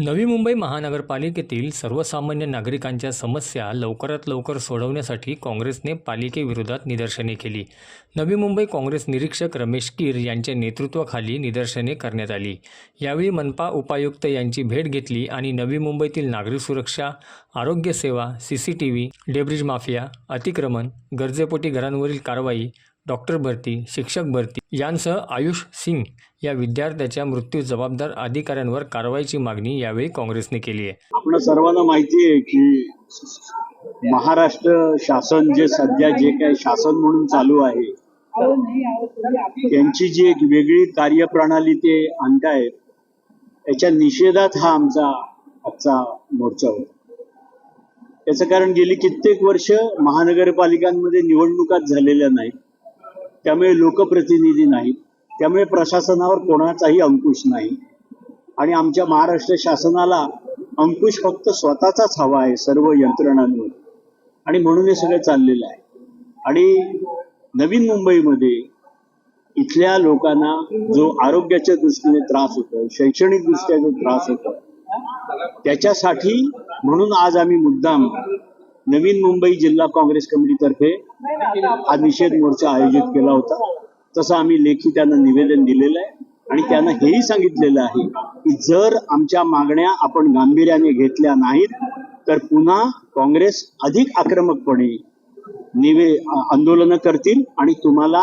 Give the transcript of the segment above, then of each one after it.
नवी मुंबई महानगरपालिकेतील सर्वसामान्य नागरिकांच्या समस्या लवकरात लवकर सोडवण्यासाठी काँग्रेसने पालिकेविरोधात निदर्शने केली. नवी मुंबई काँग्रेस निरीक्षक रमेश कीर यांच्या नेतृत्वाखाली निदर्शने करण्यात आली. यावेळी मनपा उपायुक्त यांची भेट घेतली आणि नवी मुंबईतील नागरी सुरक्षा आरोग्यसेवा C C T V debris mafia अतिक्रमण गरजेपोटी घरांवरील कारवाई डॉक्टर भरती शिक्षक भरती यांसह आयुष सिंग या विद्यार्थ्याच्या मृत्यू जबाबदार अधिकाऱ्यांवर कारवाईची मागणी यावेळी काँग्रेसने केली आहे. आपल्या सर्वांना माहिती आहे की महाराष्ट्र शासन जे सध्या जे काही शासन म्हणून चालू आहे त्यांची जी एक वेगळी कार्यप्रणाली ते आणतायत त्याच्या निषेधात हा आमचा आजचा मोर्चा होता. त्याचं कारण गेली कित्येक वर्ष महानगरपालिकांमध्ये निवडणुकाच झालेल्या नाहीत. त्यामुळे लोकप्रतिनिधी नाहीत. त्यामुळे प्रशासनावर कोणाचाही अंकुश नाही. आणि आमच्या महाराष्ट्र शासनाला अंकुश फक्त स्वतःचाच हवा आहे सर्व यंत्रणांवर. आणि म्हणून हे सगळं चाललेलं आहे. आणि नवीन मुंबईमध्ये इथल्या लोकांना जो आरोग्याच्या दृष्टीने त्रास होतो शैक्षणिक दृष्ट्या जो त्रास होतो त्याच्यासाठी म्हणून आज आम्ही मुद्दाम नवीन मुंबई जिल्हा काँग्रेस कमिटीतर्फे हा निषेध मोर्चा आयोजित केला होता. तसं आम्ही लेखी त्यांना निवेदन दिलेलं आहे. आणि त्यांना हेही सांगितलेलं आहे की जर आमच्या मागण्या आपण गांभीर्याने घेतल्या नाहीत तर पुन्हा काँग्रेस अधिक आक्रमकपणे निवे आंदोलनं करतील आणि तुम्हाला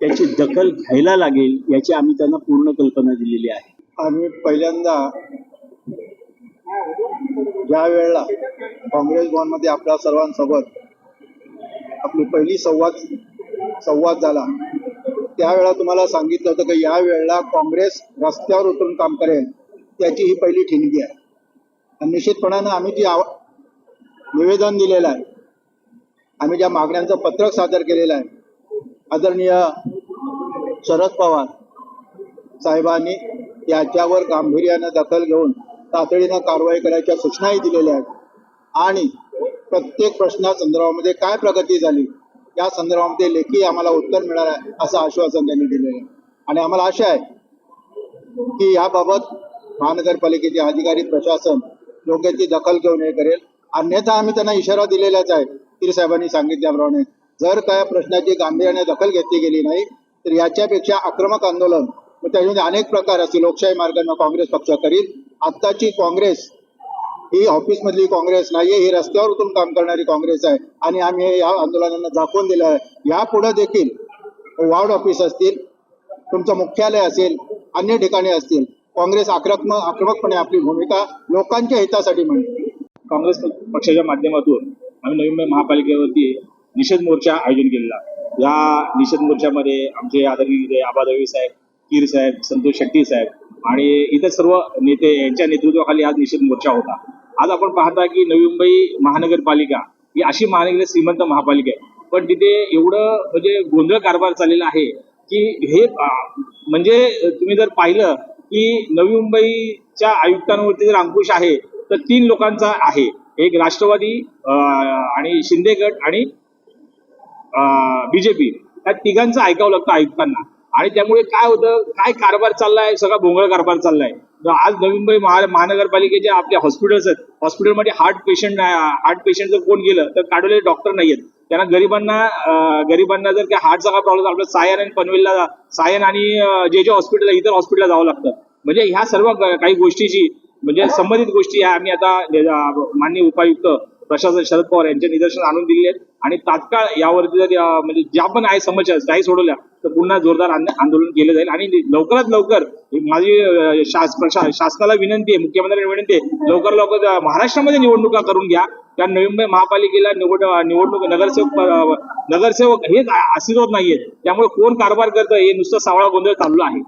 त्याची दखल घ्यायला लागेल याची आम्ही त्यांना पूर्ण कल्पना दिलेली आहे. आम्ही पहिल्यांदा ज्या वेळेला काँग्रेस भवनमध्ये आपल्या सर्वांसोबत आपली पहिली संवाद संवाद झाला. त्यावेळा तुम्हाला सांगितलं होतं की या वेळेला काँग्रेस रस्त्यावर उतरून काम करेल. त्याची ही पहिली ठिणगी आहे. आणि निश्चितपणानं आम्ही जी आव निवेदन दिलेलं आहे. आम्ही ज्या मागण्यांचं पत्रक सादर केलेलं आहे. आदरणीय शरद पवार साहेबांनी याच्यावर गांभीर्यानं दखल घेऊन तातडीनं कारवाई करायच्या सूचनाही दिलेल्या आहेत. आणि प्रत्येक प्रश्ना संदर्भामध्ये काय प्रगती झाली? या संदर्भामध्ये लेखी आम्हाला उत्तर मिळणार आहे असं आश्वासन त्यांनी दिलेलं आहे. आणि आम्हाला आशा आहे की याबाबत महानगरपालिकेचे अधिकारी प्रशासन योग्य ती दखल घेऊन हे करेल. अन्यथा आम्ही त्यांना इशारा दिलेलाच आहे. तीर साहेबांनी सांगितल्याप्रमाणे जर काय प्रश्नाची गांभीर्याने दखल घेतली गेली नाही तर याच्यापेक्षा आक्रमक आंदोलन मग त्याच्यामध्ये अनेक प्रकार असतील लोकशाही मार्गाने काँग्रेस पक्ष करील. आत्ताची काँग्रेस ही ऑफिसमधली काँग्रेस नाहीये ही रस्त्यावर उतरून काम करणारी काँग्रेस आहे. आणि आम्ही या आंदोलनांना दाखवून दिलं आहे. यापुढे देखील वार्ड ऑफिस असतील तुमचं मुख्यालय असेल अन्य ठिकाणी असतील काँग्रेस आक्रमक आक्रमकपणे आपली भूमिका लोकांच्या हितासाठी म्हणते काँग्रेस पक्षाच्या माध्यमातून आम्ही नवी मुंबई महापालिकेवरती निषेध मोर्चा आयोजन केलेला. या निषेध मोर्चामध्ये आमचे आदरणीय आबादवी साहेब कीर साहेब संतोष शेट्टी साहेब आणि इतर सर्व नेते यांच्या नेतृत्वाखाली आज निषेध मोर्चा होता. आज आपण पाहता की नवी मुंबई महानगरपालिका ही अशी महानगर श्रीमंत महापालिका आहे. पण तिथे एवढं म्हणजे गोंधळ कारभार चाललेला आहे की हे म्हणजे तुम्ही जर पाहिलं की नवी मुंबईच्या आयुक्तांवरती जर अंकुश आहे तर तीन लोकांचा आहे. एक राष्ट्रवादी आणि शिंदे गट आणि बीजेपी या तिघांचं ऐकावं लागतं आयुक्तांना. आणि त्यामुळे काय होतं? काय कारभार चाललाय? सगळा भोंगळ कारभार चाललाय. आज नवी मुंबई महानगरपालिकेचे आपले हॉस्पिटल्स आहेत. हॉस्पिटलमध्ये हार्ट पेशंट हार्ट पेशंट जर कोण गेलं? तर काढवलेले डॉक्टर नाहीयेत. त्यांना गरिबांना गरिबांना जर काही हार्टचा काय प्रॉब्लेम आपलं सायन आणि पनवेलला सायन आणि जे जे हॉस्पिटल इतर हॉस्पिटलला जावं लागतं. म्हणजे ह्या सर्व काही गोष्टीची म्हणजे संबंधित गोष्टी ह्या आम्ही आता मान्य माननीय उपायुक्त प्रशासन शरद पवार यांच्या निदर्शन आणून दिलेले आहेत. आणि तात्काळ यावरती जर म्हणजे ज्या पण आहे समस्या काही सोडवल्या तर पुन्हा जोरदार आंदोलन केलं जाईल. आणि लवकरात लवकर माझी शास- प्रशा- शासनाला विनंती आहे मुख्यमंत्र्यांना विनंती आहे लवकर लवकर महाराष्ट्रामध्ये निवडणुका करून घ्या. त्या नवी मुंबई महापालिकेला निवड निवडणूक नगरसेवक नगरसेवक हेच अस्तित्वात नाहीये त्यामुळे कोण कारभार करतं हे नुसतं सावळा गोंधळ चालू आहे.